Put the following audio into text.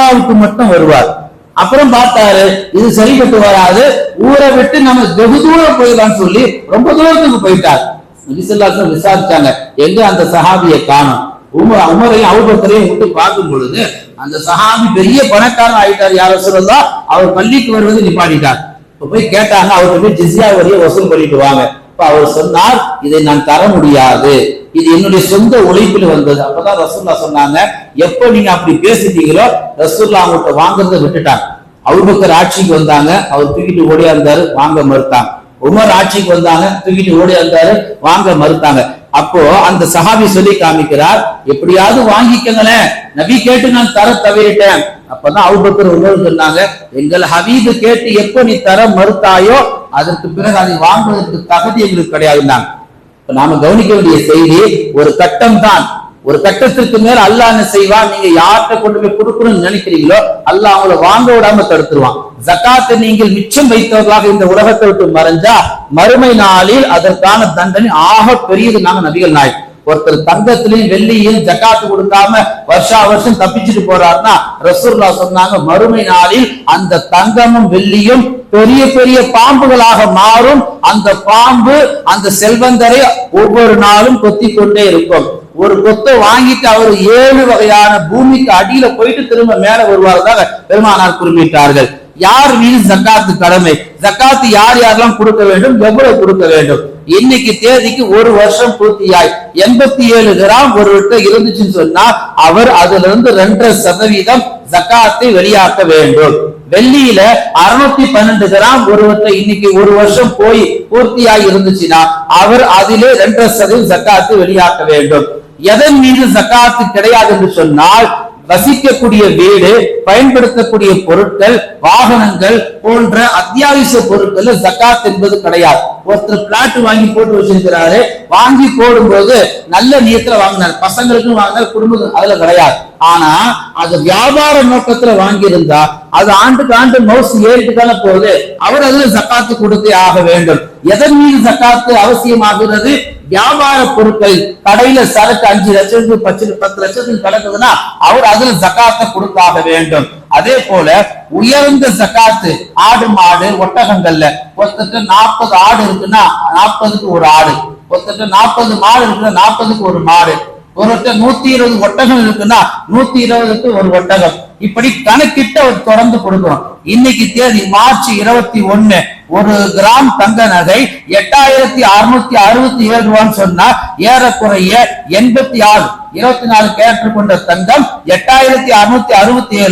ஜும்மாவுக்கு மட்டும் வருவார். அப்புறம் பார்த்தாரு இது சரிப்பட்டு வராது ஊரை விட்டு நம்ம வெகு தூரம் போயிடலாம்னு சொல்லி ரொம்ப தூரத்துக்கு போயிட்டார். நபிசல்லாசம் விசாரிச்சாங்க எங்க அந்த சஹாபியை காணும்? உமர் உமரையும் அவுபக்கரையும் விட்டு பார்க்கும் பொழுது அந்த சஹாபி பெரிய பணக்காரன் ஆயிட்டார் யார சொல்லலாம் அவர் பள்ளிக்கு வருவது நிப்பாட்டிட்டார். இப்ப போய் கேட்டாங்க அவர்கிட்ட போய் ஜிஸ்யா வரிய வசூல் பண்ணிட்டு வாங்க. இப்ப அவர் சொன்னார் இதை நான் தர முடியாது. இது என்னுடைய சொந்த உழைப்பில் வந்தது. அப்பதான் ரசூல்லா சொன்னாங்க எப்ப நீங்க அப்படி பேசிட்டீங்களோ ரசூல்லா அவங்கள்ட்ட வாங்குறத விட்டுட்டாங்க. அபூபக்கர் ஆட்சிக்கு வந்தாங்க அவர் தூக்கிட்டு ஓடியா இருந்தாரு வாங்க மறுத்தாங்க. உமர் ஆட்சிக்கு வந்தாங்க தூக்கிட்டு ஓடியா இருந்தாரு வாங்க மறுத்தாங்க. அப்போ அந்த சஹாபி சொல்லி காமிக்கிறார் எப்படியாவது வாங்கிக்கங்களேன். நபி கேட்டு நான் தர தவறிட்டேன். அப்பதான் அவுபக்கர் உமர் சொன்னாங்க எங்கள் ஹபீபு கேட்டு எப்போ நீ தர மறுத்தாயோ அதற்கு பிறகு அதை வாங்குவதற்கு தகுதி எங்களுக்கு கிடையாது இப்ப நாம கவனிக்க வேண்டிய செய்தி ஒரு கட்டம் தான். ஒரு கட்டத்திற்கு மேல் அல்லாஹ் என்ன செய்வான்? நீங்க யார்கிட்ட கொண்டு போய் கொடுக்கணும்னு நினைக்கிறீங்களோ அல்லாஹ் அவங்கள வாங்க விடாம தடுத்துருவான். ஜக்காத்தை நீங்கள் மிச்சம் வைத்தவர்களாக இந்த உலகத்தை விட்டு மறைஞ்சா மறுமை நாளில் அதற்கான தண்டனை ஆக பெரியது நாங்க நபிகள் நாய் ஒருத்தர் தங்கத்திலையும் வெள்ளியும் ஜக்காத்து கொடுக்காம வருஷா வருஷம் தப்பிச்சுட்டு போறாருன்னா ரசூல்லா சொன்னாங்க மறுமை நாளில் அந்த தங்கமும் வெள்ளியும் பெரிய பெரிய பாம்புகளாக மாறும். அந்த பாம்பு அந்த செல்வந்தரை ஒவ்வொரு நாளும் கொத்தி கொண்டே இருக்கும். ஒரு கொத்தை வாங்கிட்டு அவர் ஏழு வகையான பூமிக்கு அடியில போயிட்டு திரும்ப மேல வருவார்கள் பெருமானார் குறிப்பிட்டார்கள். யார் மீது ஜக்காத்து கடமை? ஜக்காத்து யார் யாரெல்லாம் கொடுக்க வேண்டும்? எவ்வளவு கொடுக்க வேண்டும்? இன்னைக்கு தேதிக்கு ஒரு வருஷம் பூர்த்தியாய். எண்பத்தி ஏழு கிராம் ஒருவர்கிட்ட இருந்துச்சுன்னு சொன்னா அவர் அதுல இருந்து ரெண்டரை சதவீதம் ஜக்காத்தை வெளியாக்க வேண்டும். வெள்ளியில அறுநூத்தி பன்னெண்டு கிராம் ஒருவர்கிட்ட இன்னைக்கு ஒரு வருஷம் போய் பூர்த்தியாய் இருந்துச்சுன்னா அவர் அதிலே ரெண்டரை சதவீதம் ஜக்காத்து வெளியாக்க வேண்டும். எதன் மீது ஜக்காத்து கிடையாது என்று சொன்னால் வசிக்கக்கூடிய வீடு பயன்படுத்தக்கூடிய பொருட்கள் வாகனங்கள் போன்ற அத்தியாவசிய பொருட்கள் ஜக்காத் என்பது கிடையாது. ஒருத்தர் பிளாட் வாங்கி போட்டு வச்சிருக்கிறாரு வாங்கி போடும்போது நல்ல நியத்துல வாங்கினார். பசங்களுக்கும் வாங்கினார் குடும்பம் அதுல கிடையாது. ஆனா அது வியாபார நோக்கத்துல வாங்கியிருந்தா அது ஆண்டுக்கு ஆண்டு மவுசு ஏறிட்டு தானே போகுது. அவர் அதுல ஜக்காத்து கொடுத்தே ஆக வேண்டும். எதன் மீது ஜக்காத்து அவசியமாகிறது? வியாபார பொருட்கள் கடையில சரக்கு அஞ்சு லட்சத்துக்கு பத்து பத்து லட்சத்துக்கு கிடக்குதுன்னா அவர் அதுல ஜக்காத்தை கொடுத்தாக வேண்டும். அதே போல உயர்ந்த ஜக்காத்து ஆடு மாடு ஒட்டகங்கள்ல ஒருத்தருக்கு நாற்பது ஆடு இருக்குன்னா நாற்பதுக்கு ஒரு ஆடு. ஒருத்தருக்கு நாற்பது மாடு இருக்குன்னா நாற்பதுக்கு ஒரு மாடு. ஒருத்தர் நூத்தி இருபது ஒட்டகம் இருக்குன்னா நூத்தி இருபதுக்கு ஒரு ஒட்டகம். இப்படி கணக்கிட்டு அவர் தொடர்ந்து கொடுக்கணும். இன்னைக்கு தேதி மார்ச் இருபத்தி ஒண்ணு ஒரு கிராம் தங்க நகை எட்டாயிரத்தி அறுநூத்தி அறுபத்தி ஏழு ரூபான்னு சொன்னா ஏறக்குறைய எண்பத்தி ஆறு இருபத்தி நாலு கேரட் கொண்ட தங்கம் எட்டாயிரத்தி அறுநூத்தி அறுபத்தி ஏழு.